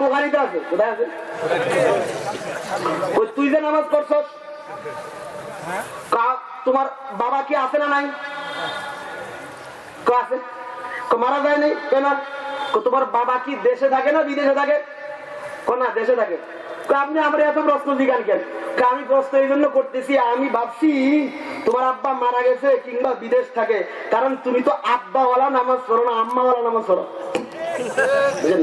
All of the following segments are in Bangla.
বোখারিতে আছে? কোথায় আছে? ওই তুই যে নামাজ পড়ছস তোমার বাবা কি আছে না নাই? আছে? মারা যায় নাই? কেন তোমার বাবা কি দেশে থাকে না বিদেশে থাকে? না, দেশে থাকে। আপনি আমার এত প্রশ্ন জিগান কেন? আমি প্রশ্ন এই জন্য করতেছি, আমি ভাবছি তোমার আব্বা মারা গেছে কিংবা বিদেশ থাকে, কারণ তুমি তো আব্বাওয়ালা নামাজ পড়ো না আম্মাওয়ালা নামাজ পড়ো। বুঝলেন?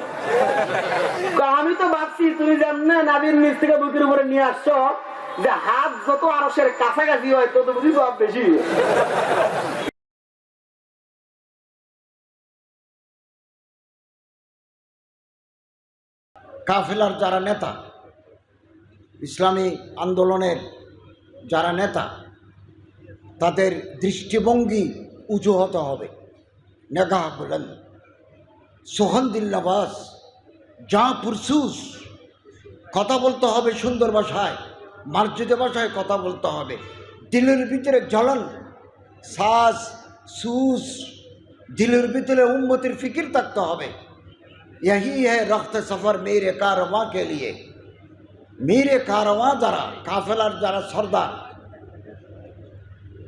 আমি তো ভাবছি, তুমি যেমনে নাবির নিচ থেকে বুকের উপরে নিয়ে আসছো, যে হাত যত আরসের কাছাকাছি হয়, তত বুঝি সব বেশি। কাফেলার যারা নেতা, ইসলামী আন্দোলনের যারা নেতা, তাদের দৃষ্টিভঙ্গি উঁচু হতে হবে। নেগাহ বলেন। সোহনদিল্লাবাস যা পুরসুস কথা বলতে হবে সুন্দর ভাষায় মার্জিত ভাষায় কথা বলতে হবে দিলের ভিতরে জ্বলন শ্বাস সুস দিলের ভিতরে উন্মতির ফিকির থাকতে হবে यही है रख्त सफ़र मेरे कारवां के लिए মেরে কারওয়া যারা কাফেলার যারা সর্দার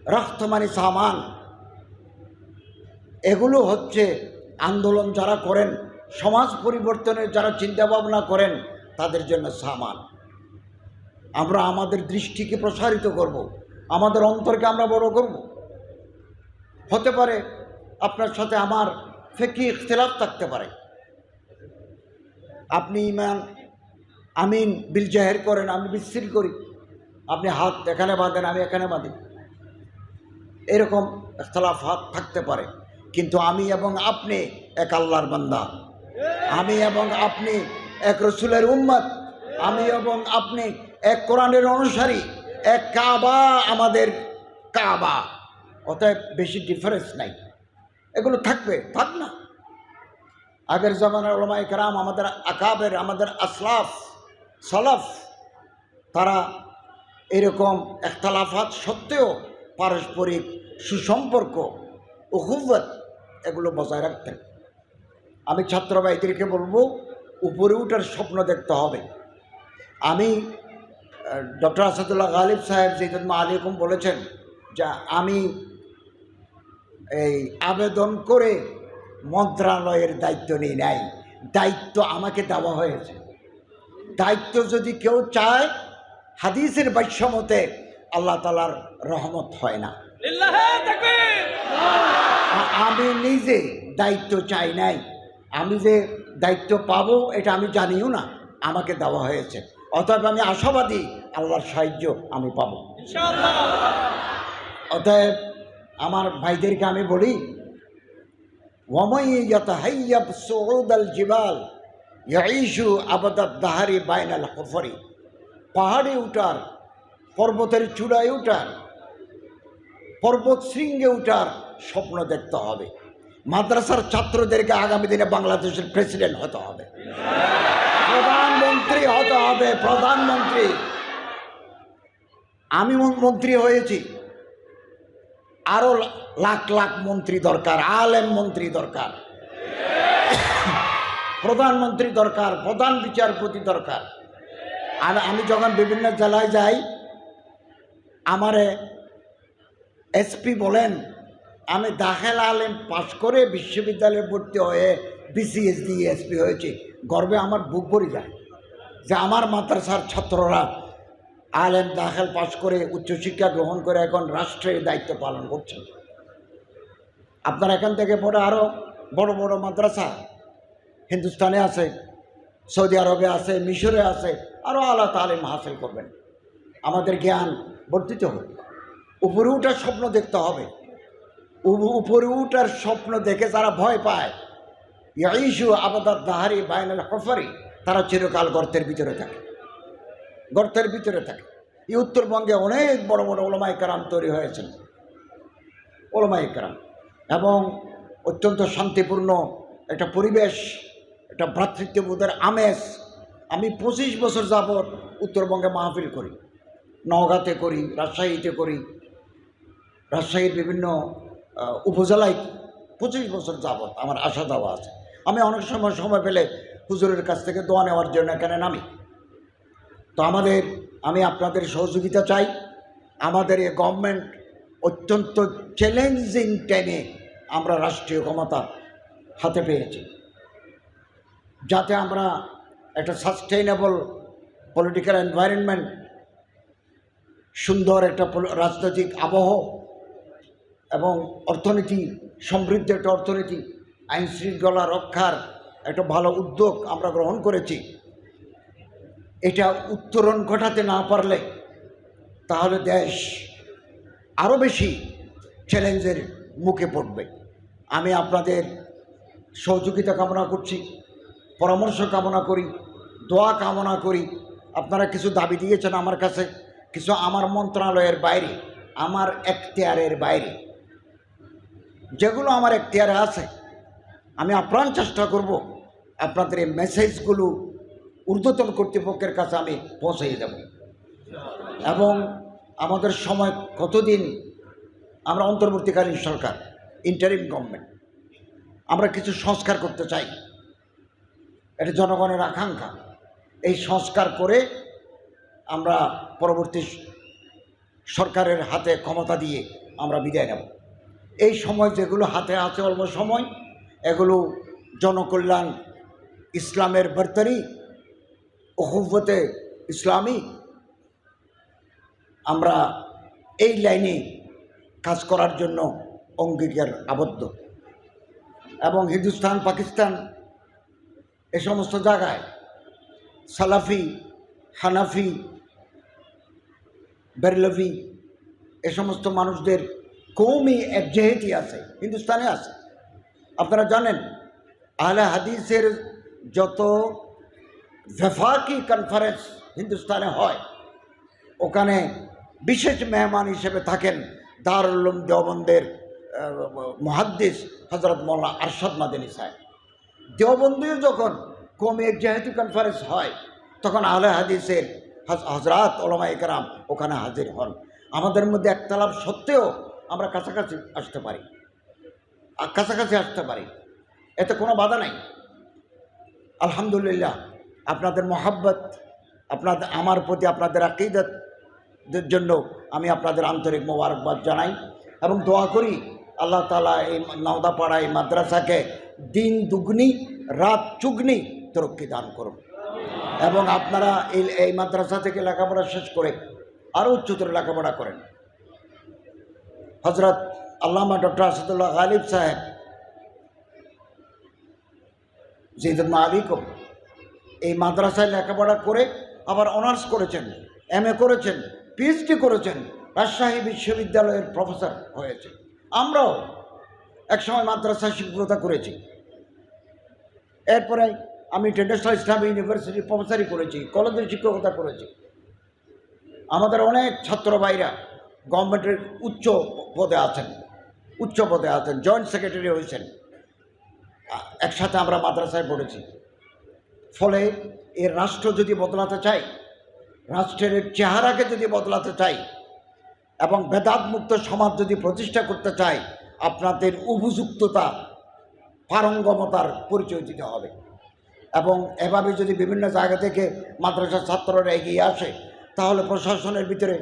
রক্ত মানে সামান এগুলো হচ্ছে আন্দোলন যারা করেন, সমাজ পরিবর্তনের যারা চিন্তা ভাবনা করেন, তাদের জন্য সামান আমরা আমাদের দৃষ্টিকে প্রসারিত করব। আমাদের অন্তরকে আমরা বড় করব। হতে পারে আপনার সাথে আমার ফেকি ইখতলাফ থাকতে পারে আপনি ইমান, আমিন, বিল জাহের করেন, আমি বিস্তৃত করি আপনি হাত এখানে বাঁধেন, আমি এখানে বাঁধি এরকম ইখতলাফ হাত থাকতে পারে কিন্তু আমি এবং আপনি এক আল্লাহর বান্দা। আমি এবং আপনি এক রসুলের উম্মত। আমি এবং আপনি এক কোরআনের অনুসারী। এক কাবা আমাদের কাবা। অতএব বেশি ডিফারেন্স নাই। এগুলো থাকবে, থাক না। আগের জমানার ওলামাই কারাম আমাদের আকাবের, আমাদের আসলাফ, সলাফ, তারা এরকম একতলাফাত সত্ত্বেও পারস্পরিক সুসম্পর্ক উহুবত এগুলো বজায় রাখতেন আমি ছাত্র ভাইদেরকে বলব, উপরে উঠার স্বপ্ন দেখতে হবে। আমি ডক্টর আসাদুল্লাহ গালিব সাহেব যেদিন আলিকুম বলেছেন, যে আমি এই আবেদন করে মন্ত্রণালয়ের দায়িত্ব নিই নাই, দায়িত্ব আমাকে দেওয়া হয়েছে। দায়িত্ব যদি কেউ চায়, হাদিসের বাক্যমতে আল্লাহ তালার রহমত হয় না। আমি নিজে দায়িত্ব চাই নাই। আমি যে দায়িত্ব পাব এটা আমি জানিও না। আমাকে দেওয়া হয়েছে। অতএব আমি আশাবাদী আল্লাহর সাহায্য আমি পাব। অতএব আমার ভাইদেরকে আমি বলি জিবাল ইয়াইশু আবাদাব দাহারি বাইনাল হফরি। পাহাড়ে উঠার পর্বতের চূড়ায় উঠার পর্বত শৃঙ্গে উঠার স্বপ্ন দেখতে হবে। মাদ্রাসার ছাত্রদেরকে আগামী দিনে বাংলাদেশের প্রেসিডেন্ট হতে হবে। প্রধানমন্ত্রী হতে হবে, প্রধানমন্ত্রী। আমি মন- মন্ত্রী হয়েছি। আরও লাখ লাখ মন্ত্রী দরকার, আলেম মন্ত্রী দরকার। প্রধানমন্ত্রী দরকার, প্রধান বিচারপতি দরকার। আর আমি যখন বিভিন্ন জেলায় যাই, আমারে এসপি বলেন আমি দাখেল আলেম পাশ করে বিশ্ববিদ্যালয়ে ভর্তি হয়ে বিসিএস দিয়ে এসপি হয়েছি। গর্বে আমার বুক ভরে যায় যে আমার মাদ্রাসার ছাত্ররা আলেম দাখেল পাশ করে উচ্চশিক্ষা গ্রহণ করে এখন রাষ্ট্রের দায়িত্ব পালন করছেন আপনার এখান থেকে পরে আরও বড় বড় মাদ্রাসা হিন্দুস্তানে আছে, সৌদি আরবে আছে, মিশরে আছে আরও আল্লাহ তালিম হাসিল করবেন। আমাদের জ্ঞান বর্ধিত হবে। উপরে উঠার স্বপ্ন দেখতে হবে। উপরে উঠার স্বপ্ন দেখে যারা ভয় পায় ইসু আবাদার দাহারি বাইনাল হফারি তারা চিরকাল গর্তের ভিতরে থাকে। গর্তের ভিতরে থাকে। এই উত্তরবঙ্গে অনেক বড় বড় ওলমাই কারাম তৈরি হয়েছেন। ওলমাই কারাম। এবং অত্যন্ত শান্তিপূর্ণ একটা পরিবেশ, একটা ভ্রাতৃত্ববোধের আমেজ আমি পঁচিশ বছর যাবৎ উত্তরবঙ্গে মাহফিল করি। নওগাঁতে করি, রাজশাহীতে করি। রাজশাহীর বিভিন্ন উপজেলায় পঁচিশ বছর যাবৎ আমার আশা দেওয়া আছে। আমি অনেক সময় সময় পেলে হুজুরের কাছ থেকে দোয়া নেওয়ার জন্য এখানে নামি। তো আমাদের, আমি আপনাদের সহযোগিতা চাই। আমাদের এই গভর্নমেন্ট অত্যন্ত চ্যালেঞ্জিং টাইমে আমরা রাষ্ট্রীয় ক্ষমতা হাতে পেয়েছি। যাতে আমরা একটা সাস্টেইনেবল পলিটিক্যাল এনভায়রনমেন্ট সুন্দর একটা রাজনৈতিক আবহ এবং অর্থনীতি, সমৃদ্ধ একটা অর্থনীতি আইন শৃঙ্খলা রক্ষার একটা ভালো উদ্যোগ আমরা গ্রহণ করেছি। এটা উত্তরণ ঘটাতে না পারলে তাহলে দেশ আরও বেশি চ্যালেঞ্জের মুখে পড়বে। আমি আপনাদের সহযোগিতা কামনা করছি, পরামর্শ কামনা করি, দোয়া কামনা করি। আপনারা কিছু দাবি দিয়েছেন আমার কাছে, কিছু আমার মন্ত্রণালয়ের বাইরে, আমার এখতিয়ারের বাইরে। যেগুলো আমার এখতিয়ারে আছে, আমি আপ্রাণ চেষ্টা করব আপনাদের এই মেসেজগুলো ঊর্ধ্বতন কর্তৃপক্ষের কাছে আমি পৌঁছে দেব। এবং আমাদের সময় কতদিন আমরা অন্তর্বর্তীকালীন সরকার ইন্টারিম গভর্নমেন্ট আমরা কিছু সংস্কার করতে চাই। এটা জনগণের আকাঙ্ক্ষা। এই সংস্কার করে আমরা পরবর্তী সরকারের হাতে ক্ষমতা দিয়ে আমরা বিদায় নেব। এই সময় যেগুলো হাতে আছে অল্প সময়, এগুলো জনকল্যাণ ইসলামের বর্তরি ওহুবতে ইসলামী। আমরা এই লাইনে কাজ করার জন্য অঙ্গীকার আবদ্ধ। এবং হিন্দুস্তান, পাকিস্তান এ সমস্ত জায়গায় সালাফি, হানাফি, বেরলভি এ সমস্ত মানুষদের কৌমি একজেহেতি আছে, হিন্দুস্তানে আছে। আপনারা জানেন, আহলে হাদিসের যত ভেফাকি কনফারেন্স হিন্দুস্তানে হয়, ওখানে বিশেষ মেহমান হিসেবে থাকেন দারুল্লুম দেওবন্দের মহাদ্দিস হজরত মোল্লা আরশাদ মাদিনী সাহেব। দেওবন্দিও যখন কমে যেহেতু কনফারেন্স হয়, তখন আহলে হাদিসের হজ- হজরত ওলামা একরাম ওখানে হাজির হন। আমাদের মধ্যে একতলাপ সত্ত্বেও আমরা কাছাকাছি আসতে পারি। কাছাকাছি আসতে পারি। এতে কোনো বাধা নাই। আলহামদুলিল্লাহ, আপনাদের মহাব্বত আপনাদের আমার প্রতি আপনাদের আকিদতের জন্য আমি আপনাদের আন্তরিক মোবারকবাদ জানাই এবং দোয়া করি আল্লাহ তালা এই নওদাপাড়া, এই মাদ্রাসাকে দিন দুগ্নি, রাত চুগনি তরক্কি দান করুন। এবং আপনারা এই এই মাদ্রাসা থেকে লেখাপড়া শেষ করে আরও উচ্চতর লেখাপড়া করেন। হজরত আল্লামা ডক্টর আসাদুল্লাহ গালিব সাহেব জিদুল্মা আলিকম, এই মাদ্রাসায় লেখাপড়া করে আবার অনার্স করেছেন, এম করেছেন পিএইচডি করেছেন, রাজশাহী বিশ্ববিদ্যালয়ের প্রফেসর হয়েছে। আমরাও একসময় মাদ্রাসায় শিক্ষকতা করেছি। এরপরে আমি ইন্টারন্যাশনাল ইসলামী ইউনিভার্সিটি প্রফেসরই করেছি, কলেজের শিক্ষকতা করেছি। আমাদের অনেক ছাত্র ভাইরা গভর্নমেন্টের উচ্চ পদে আছেন, উচ্চ পদে আছেন, জয়েন্ট সেক্রেটারি হয়েছেন। একসাথে আমরা মাদ্রাসায় পড়েছি। ফলে এর রাষ্ট্র যদি বদলাতে চাই, রাষ্ট্রের চেহারাকে যদি বদলাতে চাই, এবং বেদাতমুক্ত সমাজ যদি প্রতিষ্ঠা করতে চাই, আপনাদের উপযুক্ততা পারঙ্গমতার পরিচয় দিতে হবে। এবং এভাবে যদি বিভিন্ন জায়গা থেকে মাদ্রাসার ছাত্ররা এগিয়ে আসে, তাহলে প্রশাসনের ভিতরে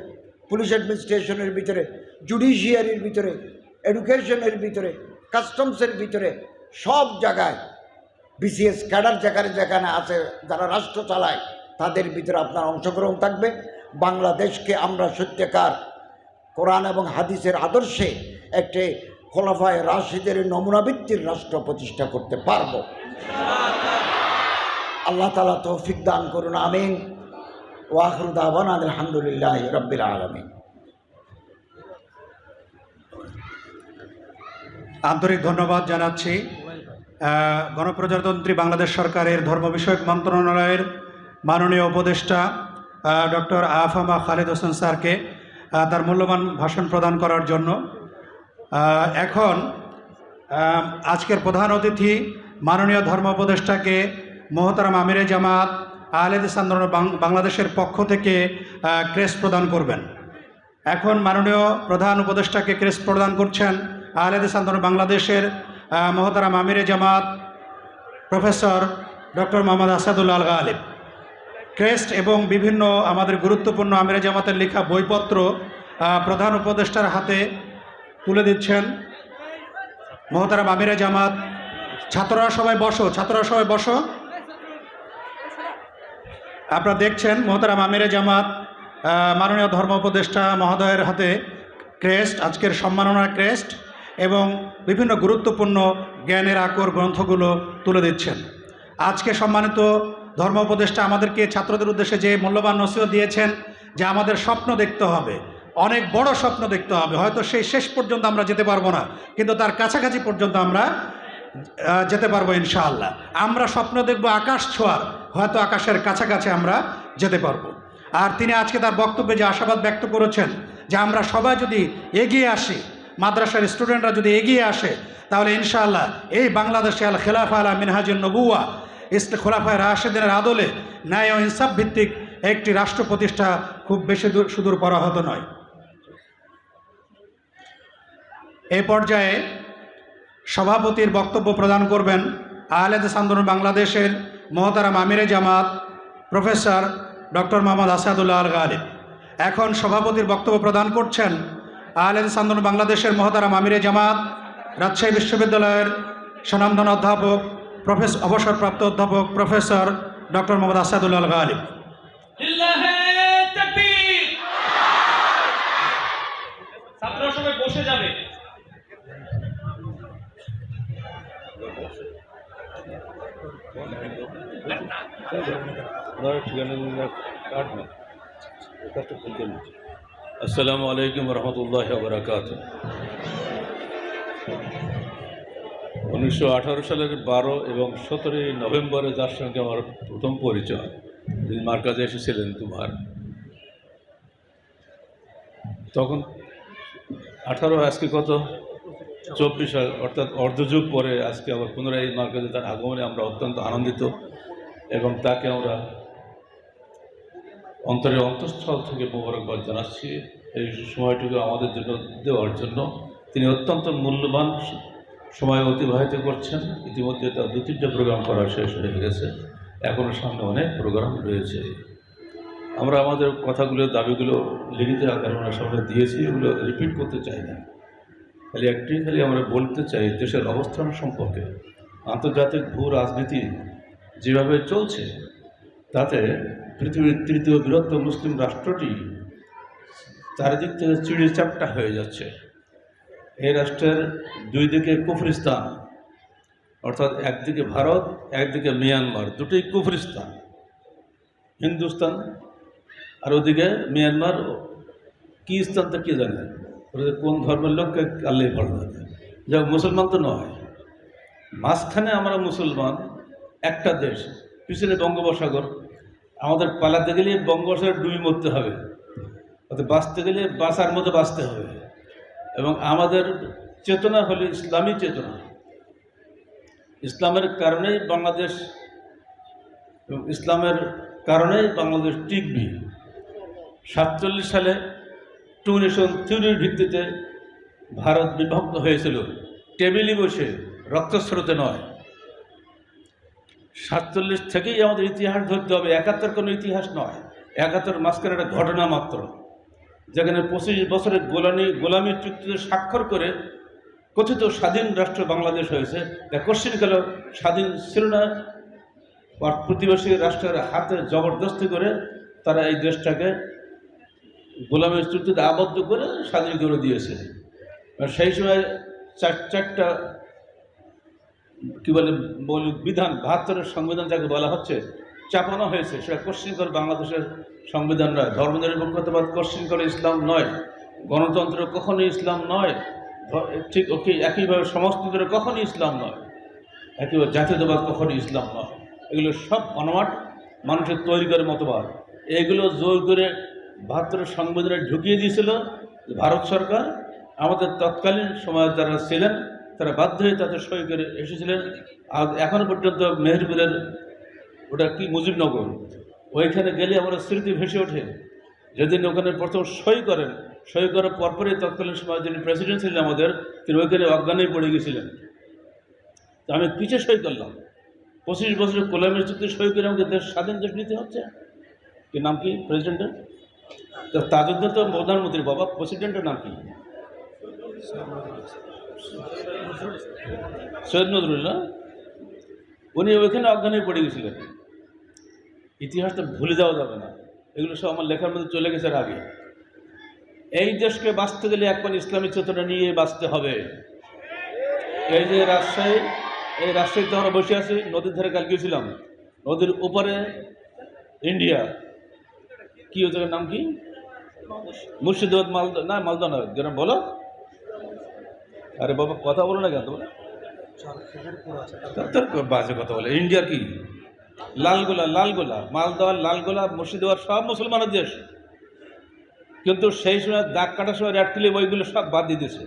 পুলিশ অ্যাডমিনিস্ট্রেশনের ভিতরে, জুডিশিয়ারির ভিতরে, এডুকেশনের ভিতরে, কাস্টমসের ভিতরে, সব জায়গায় বিসিএস ক্যাডার যেখানে যেখানে আছে, যারা রাষ্ট্র চালায়, তাদের ভিতরে আপনার অংশগ্রহণ থাকবে। বাংলাদেশকে আমরা সত্যিকার কোরআন এবং হাদিসের আদর্শে একটি খোলাফায় রাশিদের নমুনাবৃত্তির রাষ্ট্র প্রতিষ্ঠা করতে পারব। আল্লাহ তালা তৌফিক দান করুন, আমিন। আলহামদুলিল্লাহ রব্বিল আলমিন। আন্তরিক ধন্যবাদ জানাচ্ছি গণপ্রজাতন্ত্রী বাংলাদেশ সরকারের ধর্ম বিষয়ক মন্ত্রণালয়ের মাননীয় উপদেষ্টা ডক্টর আফামা খালেদ হোসেন স্যারকে তার মূল্যবান ভাষণ প্রদান করার জন্য। এখন আজকের প্রধান অতিথি মাননীয় ধর্ম উপদেষ্টাকে মোহতারাম আমিরে জামাত আহলেদিস আন্দোলন বাংলাদেশের পক্ষ থেকে ক্রেস প্রদান করবেন। এখন মাননীয় প্রধান উপদেষ্টাকে ক্রেস প্রদান করছেন আহলেদিস আন্দোলন বাংলাদেশের মোহতারাম আমিরে জামাত professor doctor Mohammad Asadullah Al Galib. Crest এবং বিভিন্ন আমাদের গুরুত্বপূর্ণ আমিরে জামাতের লেখা বইপত্র প্রধান উপদেষ্টার হাতে তুলে দিচ্ছেন মোহতারাম আমিরে জামাত। ছাত্ররা সবাই বসো, ছাত্ররা সবাই বসো। আপনারা দেখছেন মোহতারাম আমিরে জামাত মাননীয় ধর্ম উপদেষ্টা মহোদয়ের হাতে ক্রেস্ট, আজকের সম্মাননা ক্রেস্ট, এবং বিভিন্ন গুরুত্বপূর্ণ জ্ঞানের আকর গ্রন্থগুলো তুলে দিচ্ছেন। আজকে সম্মানিত ধর্ম উপদেষ্টা আমাদেরকে ছাত্রদের উদ্দেশ্যে যে মূল্যবান নসিহত দিয়েছেন, যে আমাদের স্বপ্ন দেখতে হবে, অনেক বড় স্বপ্ন দেখতে হবে, হয়তো সেই শেষ পর্যন্ত আমরা যেতে পারব না, কিন্তু তার কাছাকাছি পর্যন্ত আমরা যেতে পারব ইনশাআল্লাহ। আমরা স্বপ্ন দেখব আকাশ ছোঁয়ার হয়তো আকাশের কাছাকাছি আমরা যেতে পারব। আর তিনি আজকে তার বক্তব্যে যে আশাবাদ ব্যক্ত করেছেন, যে আমরা সবাই যদি এগিয়ে আসি, মাদ্রাসার স্টুডেন্টরা যদি এগিয়ে আসে, তাহলে ইনশাআল্লাহ এই বাংলাদেশে আল খেলাফা আলা মিনহাজুল নবুয়া ইসলে খোলাফায় রাশেদিনের আদলে ন্যায় ও ইনসাফ ভিত্তিক একটি রাষ্ট্র প্রতিষ্ঠা খুব বেশি দূর, সুদূর পরাহত নয়। এই পর্যায়ে সভাপতির বক্তব্য প্রদান করবেন আহলেদ আন্দোলন বাংলাদেশের মহতারাম আমিরে জামাত, প্রফেসর ডক্টর মোহাম্মদ আসাদুল্লাহ আল গালিব। এখন সভাপতির বক্তব্য প্রদান করছেন আহলেদ আন্দোলন বাংলাদেশের মহতারাম আমিরে জামাত, রাজশাহী বিশ্ববিদ্যালয়ের স্বনামধন অধ্যাপক প্রফেসর অবসরপ্রাপ্ত অধ্যাপক, প্রফেসর ডক্টর মোহাম্মদ আসাদুল্লাহ আল গালিব। ছাত্ররা সবাই বসে যাবে। আসসালামু আলাইকুম রহমতুল্লাহ উনিশশো আঠারো সালের বারো এবং সতেরোই নভেম্বরে যার সঙ্গে আমার প্রথম পরিচয়, যিনি মার্কাজে এসেছিলেন তোমার তখন আঠারো, আজকে কত? চব্বিশ সাল অর্থাৎ অর্ধযুগ পরে আজকে আবার পুনরায় এই মার্কাজে তার আগমনে আমরা অত্যন্ত আনন্দিত এবং তাকে আমরা অন্তরের অন্তঃস্থল থেকে মোবারকবাদ জানাচ্ছি। এই সময়টুকু আমাদের জন্য দেওয়ার জন্য। তিনি অত্যন্ত মূল্যবান সময় অতিবাহিত করছেন। ইতিমধ্যে তার দু তিনটে প্রোগ্রাম করা শেষ হয়ে গেছে। এখনও সামনে অনেক প্রোগ্রাম রয়েছে। আমরা আমাদের কথাগুলো, দাবিগুলো লিখিত আকারে সামনে দিয়েছি, এগুলো রিপিট করতে চাই না। খালি একটি খালি আমরা বলতে চাই, দেশের অবস্থান সম্পর্কে, আন্তর্জাতিক ভূ রাজনীতি যেভাবে চলছে, তাতে পৃথিবীর তৃতীয় বৃহত্তম মুসলিম রাষ্ট্রটি চারিদিক থেকে চিড়ে চাপটা হয়ে যাচ্ছে। এই রাষ্ট্রের দুই দিকে কুফরিস্তান, অর্থাৎ একদিকে ভারত, একদিকে মিয়ানমার, দুটোই কুফরিস্তান, হিন্দুস্তান আর ওদিকে মিয়ানমার কি স্থান তা কে জানে? কোন ধর্মের লোককে আল্লাহ ভালো জানে যাক মুসলমান তো নয়। মাঝখানে আমরা মুসলমান, একটা দেশ, পিছনে বঙ্গোপসাগর। আমাদের পালাতে গেলে বঙ্গোপসাগর ডুবি মরতে হবে। অর্থাৎ বাঁচতে গেলে বাঁচার মতো বাঁচতে হবে। এবং আমাদের চেতনা হলো ইসলামী চেতনা। ইসলামের কারণেই বাংলাদেশ ইসলামের কারণেই বাংলাদেশ টিকবি। সাতচল্লিশ সালে টু নেশন থিওরির ভিত্তিতে ভারত বিভক্ত হয়েছিল। টেবিলে বসে রক্তস্রোতে নয়। সাতচল্লিশ থেকেই আমাদের ইতিহাস ধরতে হবে, একাত্তর কোনো ইতিহাস নয়। একাত্তর মাঝখানে একটা ঘটনা মাত্র, যেখানে পঁচিশ বছরের গোলামি গোলামী চুক্তিতে স্বাক্ষর করে কথিত স্বাধীন রাষ্ট্র বাংলাদেশ হয়েছে। তা কোশ্চিনকালে স্বাধীন ছিল না প্রতিবেশী রাষ্ট্রের হাতে জবরদস্তি করে তারা এই দেশটাকে গোলামের চুক্তিতে আবদ্ধ করে স্বাধীন করে দিয়েছে। সেই সময় চার, চারটা, কী বলে মৌলিক বিধান, বাহাত্তরের সংবিধান যাকে বলা হচ্ছে, চাপানো হয়েছে। সেটা কোশ্চিন করে বাংলাদেশের সংবিধান নয়। ধর্মনিরপেক্ষতাবাদ কোশ্চিন করে ইসলাম নয়। গণতন্ত্র কখনোই ইসলাম নয়। ঠিক ওকে একইভাবে সমস্ত কখনোই ইসলাম নয়। একেবারে জাতীয়তাবাদ কখনো ইসলাম নয়। এগুলো সব অনমাট মানুষের তৈরি করে মতবাদ। এগুলো জোর করে বাহাত্তরের সংবিধানে ঢুকিয়ে দিয়েছিল ভারত সরকার আমাদের তৎকালীন সময় যারা ছিলেন, তারা বাধ্য হয়ে তাদের সই করে এসেছিলেন। আর এখনও পর্যন্ত মেহেরপুরের ওটা কি মুজিবনগর, ওইখানে গেলে আমার স্মৃতি ভেসে ওঠে। যেদিন ওখানে প্রথম সই করেন, সই করার পরপরই তৎকালীন সময় যিনি প্রেসিডেন্ট ছিলেন আমাদের, তিনি ওইখানে অজ্ঞানেই পড়ে গেছিলেন। তো আমি পিছে সই করলাম? পঁচিশ বছরের কোলামের চুক্তি সই করে আমাকে দেশ, স্বাধীন দেশ নিতে হচ্ছে? কি নাম কি প্রেসিডেন্টের তো তাজউদ্দিন তো প্রধানমন্ত্রী বাবা। প্রেসিডেন্টের নাম কি? সৈয়দ নজরুল্লাহ উনি ওইখানে অজ্ঞান হয়ে পড়ে গেছিলেন। ইতিহাসটা ভুলে যাওয়া যাবে না। এগুলো সব আমার লেখার মধ্যে চলে গেছে আগে। এই দেশকে বাঁচতে গেলে একবার ইসলামী চেতনা নিয়ে বাঁচতে হবে। এই যে রাজশাহী, এই রাজশাহীতে আমরা বসে আছি, নদীর ধারে কাল গিয়েছিলাম। নদীর উপরে ইন্ডিয়া। কি ওই জায়গার নাম কি? মুর্শিদাবাদ মালদা, না মালদা না যেন বলো। আরে বাবা, কথা বলো না কেন তোমরা? বাজে কথা বলে। ইন্ডিয়ার কি? লালগোলা লালগোলা, মালদা, লালগোলা, মুর্শিদাবাদ, সব মুসলমানের দেশ। কিন্তু সেই সময় দাগ কাটার সময় রেড ক্লিপ ওইগুলো সব বাদ দিয়ে দিয়েছে।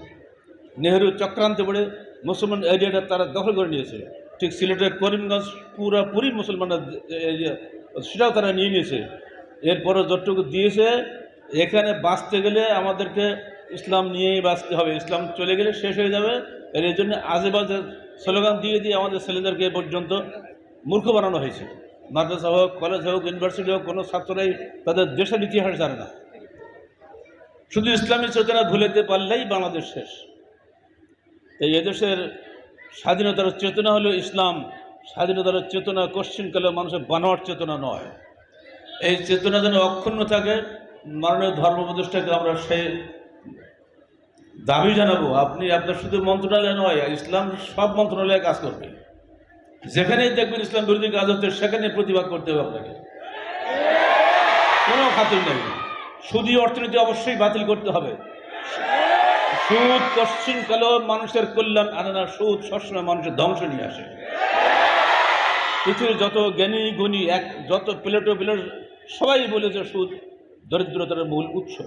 নেহেরু চক্রান্তে পড়ে মুসলমান এরিয়াটা তারা দখল করে নিয়েছে। ঠিক সিলেটের করিমগঞ্জ পুরাপুরি মুসলমানরা এরিয়া সেটাও তারা নিয়ে নিয়েছে। এরপরও যতটুকু দিয়েছে, এখানে বাঁচতে গেলে আমাদেরকে ইসলাম নিয়েই বাঁচতে হবে। ইসলাম চলে গেলে শেষ হয়ে যাবে। এর এই জন্য আজে বাজে স্লোগান দিয়ে দিয়ে আমাদের ছেলেদেরকে এ পর্যন্ত মূর্খ বানানো হয়েছে। মাদ্রাসা হোক, কলেজ হোক, ইউনিভার্সিটি হোক, কোনো ছাত্ররাই তাদের দেশের ইতিহাস জানে না। শুধু ইসলামী চেতনা ভুলেতে পারলেই বাংলাদেশ শেষ। তাই এদেশের স্বাধীনতার চেতনা হলো ইসলাম। স্বাধীনতার চেতনা কোশ্চিনকালে মানুষের বানোয়ার চেতনা নয়। এই চেতনা যেন অক্ষুণ্ণ থাকে, মাননীয় ধর্ম উপদেষ্টাকে আমরা সে দাবি জানাব। আপনি, আপনার শুধু মন্ত্রণালয় নয়, ইসলাম সব মন্ত্রণালয়ে কাজ করবে। যেখানেই দেখবেন ইসলাম বিরোধী কাজ হচ্ছে সেখানে প্রতিবাদ করতে হবে আপনাকে। কোনো খাতির নেই। সুদী অর্থনীতি অবশ্যই বাতিল করতে হবে। সুদ পশ্চিমকালেও মানুষের কল্যাণ আনে না, সুদ সবসময় মানুষের ধ্বংস নিয়ে আসে। পৃথিবীর যত জ্ঞানী গুণী, এক, যত প্লেটো প্লেট সবাই বলেছে সুদ দরিদ্রতার মূল উৎস।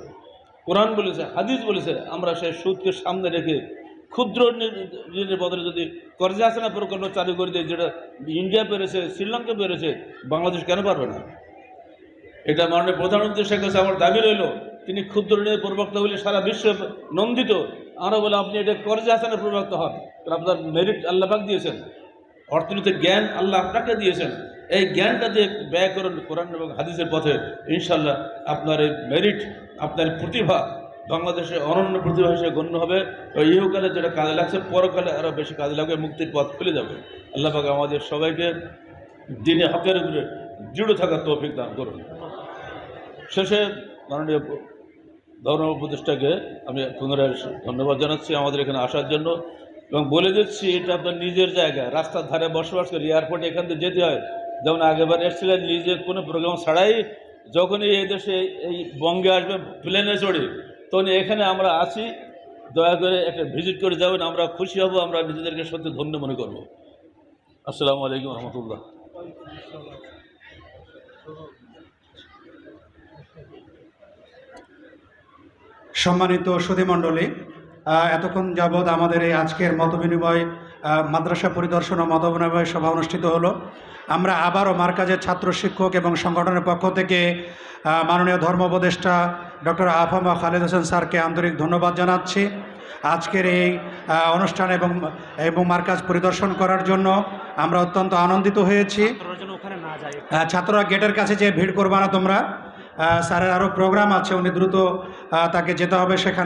কোরআন বলেছে, হাদিস বলেছে, আমরা সেই সুদকে সামনে রেখে ক্ষুদ্র ঋণ- ঋণের বদলে যদি কর্জা আসানা প্রকল্প চালু করে দেয়, যেটা ইন্ডিয়া পেরেছে, শ্রীলঙ্কা পেরেছে, বাংলাদেশ কেন পারবে না? এটা মাননীয় প্রধানমন্ত্রী শেখ হাসিনা আমার দাবি রইল, তিনি ক্ষুদ্র ঋণের প্রবক্তা বলে সারা বিশ্বে নন্দিত। আমরা বলে, আপনি এটা কর্জা হাসানের প্রবক্তা হন। আপনার মেরিট আল্লাপাক দিয়েছেন। অর্থনীতির জ্ঞান আল্লাহ আপনাকে দিয়েছেন। এই জ্ঞানটা দিয়ে ব্যয় করুন কোরআন এবং হাদিসের পথে ইনশাল্লাহ আপনার এই মেরিট আপনার প্রতিভা বাংলাদেশে অনন্য প্রতিভা হিসেবে গণ্য হবে। ইহকালে যেটা কাজে লাগছে, পরকালে আরও বেশি কাজে লাগবে, মুক্তির পথ খুলে যাবে। আল্লাহ পাক আমাদের সবাইকে দিনে হকের উপরে দৃঢ় থাকার তৌফিক দান করুন। শেষে মাননীয় ধর্ম উপদেষ্টাকে আমি পুনরায় ধন্যবাদ জানাচ্ছি আমাদের এখানে আসার জন্য এবং বলে দিচ্ছি, এটা আপনার নিজের জায়গা। রাস্তার ধারে বসবাস করি এয়ারপোর্টে এখান থেকে যেতে হয় যেমন আগেবার এসেছিলেন, নিজে কোনো প্রোগ্রাম ছাড়াই যখনই এই দেশে এই বঙ্গে আসবে প্লেনে চড়ে তখন এখানে আমরা আছি। দয়া করে একটা ভিজিট করে যাবেন, আমরা খুশি হব, আমরা নিজেদেরকে সত্যি ধন্য মনে করব। আসসালামু আলাইকুম রহমতুল্লাহ। সম্মানিত সুধীমণ্ডলী এতক্ষণ যাবৎ আমাদের এই আজকের মতবিনিময় মাদ্রাসা পরিদর্শন ও মতবিনিময় সভা অনুষ্ঠিত হলো। আমরা আবারও মার্কাজের ছাত্র শিক্ষক এবং সংগঠনের পক্ষ থেকে মাননীয় ধর্ম উপদেষ্টা ডক্টর আফামা খালেদ হোসেন স্যারকে আন্তরিক ধন্যবাদ জানাচ্ছি। আজকের এই অনুষ্ঠান এবং এবং মার্কাজ পরিদর্শন করার জন্য আমরা অত্যন্ত আনন্দিত হয়েছি। ছাত্ররা গেটের কাছে যে ভিড় করবা না তোমরা। স্যারের আরও প্রোগ্রাম আছে, উনি দ্রুত তাকে যেতে হবে সেখানে।